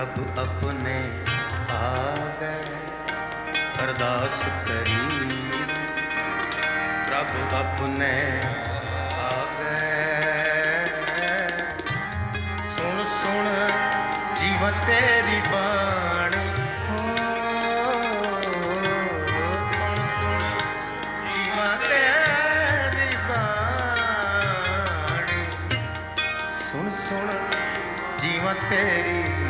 ਪ੍ਰਭ ਆਪਣੇ ਆ ਗਏ ਅਰਦਾਸ ਕਰੀ। ਪ੍ਰਭ ਆਪਣੇ ਆ ਗਏ ਸੁਣ ਸੁਣ ਜੀਵ ਤੇਰੀ ਬਾਣੀ। ਹੋ, ਸੁਣ ਸੁਣ ਜੀਵਨ ਤੇਰੀ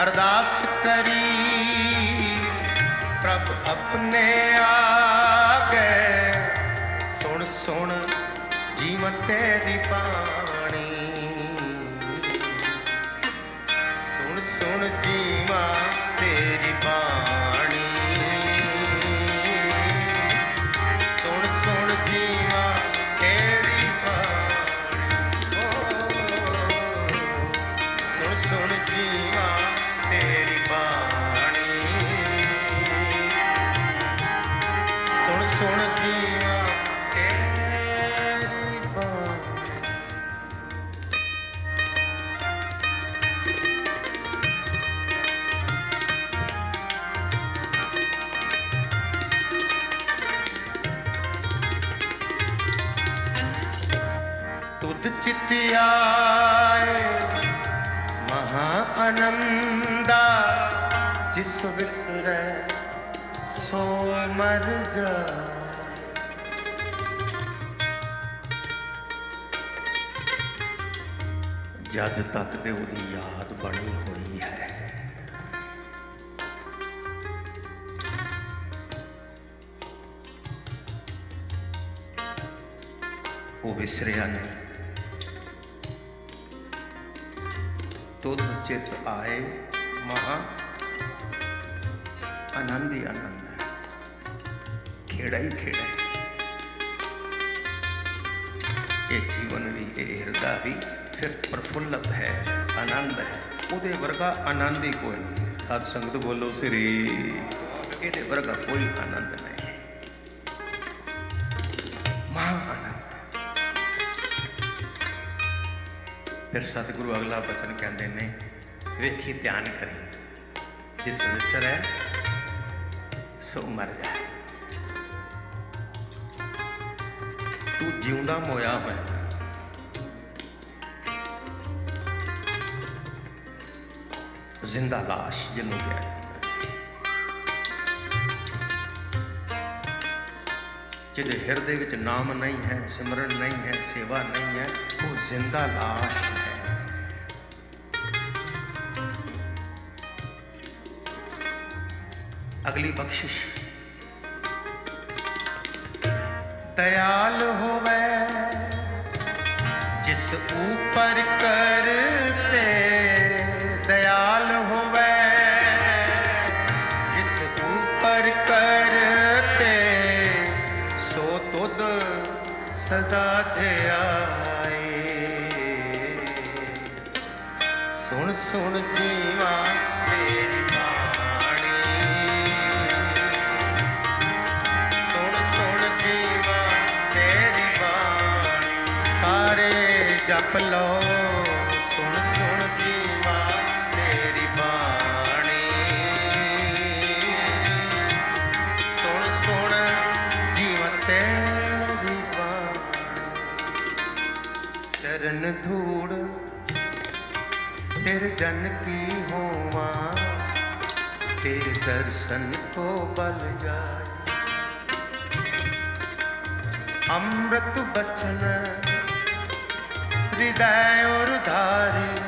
ਅਰਦਾਸ ਕਰੀ। ਪ੍ਰਭ ਆਪਣੇ ਆ ਗਏ ਸੁਣ ਸੁਣ, ਜੀਵਨ ਤੇਰੀ ਬਾਣੀ। ਸੁਣ ਸੁਣ, ਜੀਵਾਂ ਤੇਰੀ ਬਾਣੀ। ਆਏ। ਮਹਾ ਆਨੰਦਾ ਜਿਸ ਵਿਸਰੈ ਸੋ ਮਰ ਜਾ। ਜਦ ਤੱਕ ਤੇ ਉਹਦੀ ਯਾਦ ਬਣੀ ਹੋਈ ਹੈ। ਉਹ ਵਿਸਰਿਆ ਨਹੀਂ। ਤੁਧ ਚਿਤ ਆਏ ਮਹਾ ਆਨੰਦ ਹੀ ਆਨੰਦ ਹੈ ਖੇੜਾ ਹੀ ਖੇੜਾ ਹੈ ਇਹ ਜੀਵਨ ਵੀ ਇਹ ਹਿਰਦਾ ਵੀ ਫਿਰ ਪ੍ਰਫੁੱਲਤ ਹੈ ਆਨੰਦ ਹੈ ਉਹਦੇ ਵਰਗਾ ਆਨੰਦ ਹੀ ਕੋਈ ਨਹੀਂ ਸਾਧ ਸੰਗਤ ਬੋਲੋ ਸ੍ਰੀ ਇਹਦੇ ਵਰਗਾ ਕੋਈ ਆਨੰਦ ਨਹੀਂ ਫਿਰ ਸਤਿਗੁਰੂ ਅਗਲਾ ਬਚਨ ਕਹਿੰਦੇ ਨੇ, ਵੇਖੀ ਧਿਆਨ ਕਰੀ, ਜਿਸ ਵਿਸਰੈ ਸੋ ਮਰ ਜਾਏ ਤੂੰ ਜਿਉਂਦਾ ਮੋਇਆ ਹੋਇਆ। ਜ਼ਿੰਦਾ ਲਾਸ਼ ਜਿਹਨੂੰ ਕਿਹਾ ਜਾਂਦਾ ਜਿਹਦੇ ਹਿਰਦੇ ਵਿੱਚ ਨਾਮ ਨਹੀਂ ਹੈ, ਸਿਮਰਨ ਨਹੀਂ ਹੈ, ਸੇਵਾ ਨਹੀਂ ਹੈ, ਉਹ ਜ਼ਿੰਦਾ ਲਾਸ਼ ਹੈ। ਅਗਲੀ ਬਖਸ਼ਿਸ਼। ਦਇਆਲ ਹੋਵੇ, ਜਿਸ ਉਪਰ ਕਰਤੇ ਦਇਆਲ ਹੋਵੇ, ਜਿਸ ਉਪਰ ਕਰਤੇ ਸੋ ਤੁਧ ਸਦਾ ਧਿਆਏ। ਸੁਣ ਸੁਣ ਜੀਵਾ ਜਪ ਲਓ। ਸੁਣ ਸੁਣ ਜੀਵਾ, ਤੇਰੀ ਬਾਣੀ। ਸੁਣ ਸੁਣ ਜੀਵਾ, ਤੇਰੀ ਬਾਣੀ। ਚਰਨ ਧੂੜ ਤੇਰੇ ਜਨ ਕੀ ਹੋਵਾਂ? ਤੇਰੇ ਦਰਸ਼ਨ ਕੋ ਬਲ ਜਾਏ। ਅੰਮ੍ਰਿਤ ਬਚਨ ਹਿਰਦੈ ਔਰ ਧਾਰੀ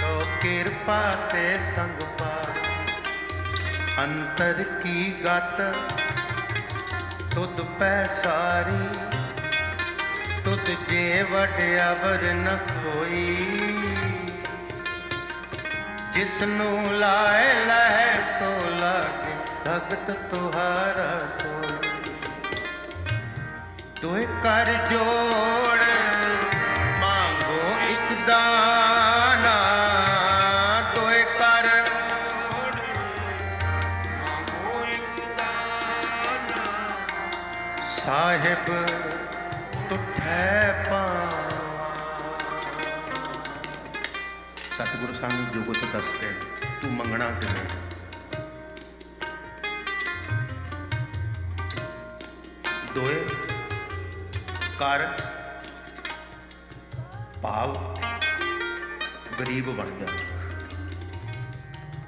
ਤੋ ਕਿਰਪਾ ਤੇ ਸੰਗ ਪਾਰ। ਅੰਤਰ ਕੀ ਗਤ? ਤੁਧ ਪੈ ਤੁਧ ਜੇ ਵਡਿਆਵਰ ਨ ਕੋਈ। ਜਿਸ ਨੂੰ ਲਾਏ ਲਹਿ ਸੋ ਲਾਗੇ, ਭਗਤ ਤੁਹਾਰਾ ਸੋਈ। ਤੋਏ ਕਰ ਜੋੜ ਸਤਿਗੁਰੂ ਸਾਨੂੰ ਜੁਗਤ ਦੱਸਦੇ ਨੇ, ਤੂੰ ਮੰਗਣਾ ਕਿਵੇਂ ਦੋਏ ਕਰ ਭਾਵ ਗਰੀਬ ਬਣ ਜਾ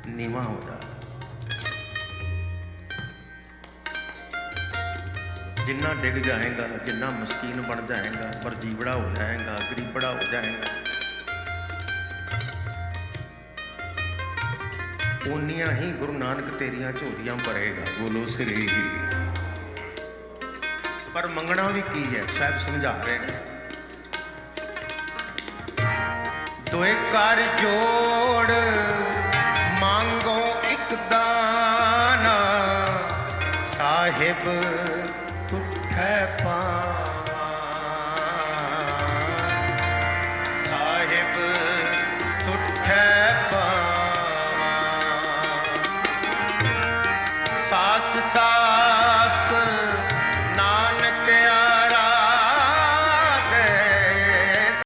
ਨੀਵਾ ਹੋ ਜਾ ਜਿੰਨਾ ਡਿੱਗ ਜਾਏਗਾ ਜਿੰਨਾ ਮਸਕੀਨ ਬਣ ਜਾਏਗਾ ਪਰ ਜੀਵੜਾ ਹੋ ਜਾਏਗਾ ਗਰੀਬੜਾ ਹੋ ਜਾਏਗਾ ਉਨੀਆਂ ਹੀ ਗੁਰੂ ਨਾਨਕ ਤੇਰੀਆਂ ਝੋਲੀਆਂ ਭਰੇਗਾ। ਬੋਲੋ ਸ੍ਰੀ। ਪਰ ਮੰਗਣਾ ਵੀ ਕੀ ਹੈ? ਸਾਹਿਬ ਸਮਝਾ ਰਹੇ ਨੇ। ਦੋਏ ਕਰ ਜੋੜ